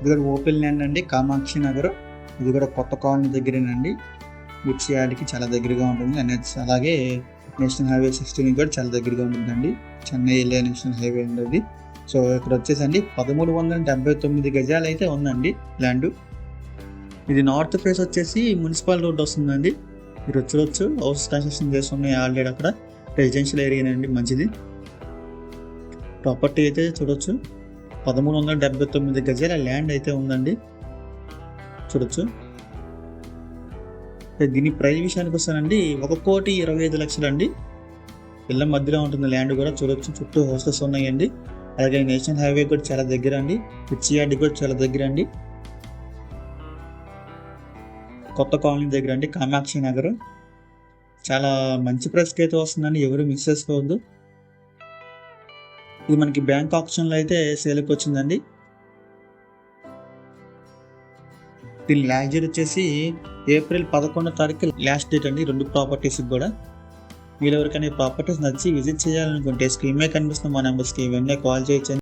ఇది కూడా open land అండి కామాక్షి నగర్. ఇది కూడా కొత్త కాలనీ దగ్గరేనండి. గుడ్స్ చాలా దగ్గరగా ఉంటుంది. ఎన్హెచ్ అలాగే నేషనల్ హైవే సిక్స్టీన్ కూడా చాలా దగ్గరగా ఉంటుందండి. చెన్నై వెళ్ళే నేషనల్ హైవే ఉండేది సో ఇక్కడ వచ్చేసండి పదమూడు వందల డెబ్బై తొమ్మిది గజాలు అయితే ఉందండి ల్యాండ్. ఇది నార్త్ ఫేస్ వచ్చేసి మున్సిపల్ రోడ్ వస్తుందండి. మీరు వచ్చి హౌస్ కన్స్ట్రక్షన్ చేస్తున్నాయి ఆల్రెడీ అక్కడ. రెసిడెన్షియల్ ఏరియా అండి మంచిది. ప్రాపర్టీ అయితే చూడొచ్చు. పదమూడు వందల డెబ్బై తొమ్మిది గజాల ల్యాండ్ అయితే ఉందండి. చూడొచ్చు. దీని ప్రైజ్ విషయానికి వస్తానండి ఒక కోటి ఇరవై ఐదు లక్షలు అండి ఇళ్ళ మధ్యలో ఉంటుంది ల్యాండ్ కూడా చూడొచ్చు. చుట్టూ హౌసెస్ ఉన్నాయండి. అలాగే నేషనల్ హైవే కూడా చాలా దగ్గర అండి. పిచ్చియార్డ్ కూడా చాలా దగ్గర అండి. కొత్త కాలనీ దగ్గర అండి కామాక్షి నగర్. చాలా మంచి ప్రైస్కి అయితే వస్తుందండి ఎవరు మిస్ చేసుకోవద్దు. ఇది మనకి బ్యాంక్ ఆప్షన్లో అయితే సేల్కి వచ్చిందండి. దీని లాస్ట్ డేట్ వచ్చేసి ఏప్రిల్ పదకొండో తారీఖు లాస్ట్ డేట్ అండి రెండు ప్రాపర్టీస్కి కూడా. మీరు ఎవరికైనా ప్రాపర్టీస్ నచ్చి విజిట్ చేయాలనుకుంటే స్క్రీన్ మీద కనిపిస్తున్న మా నెంబర్స్కి ఇవన్నీ కాల్ చేయొచ్చు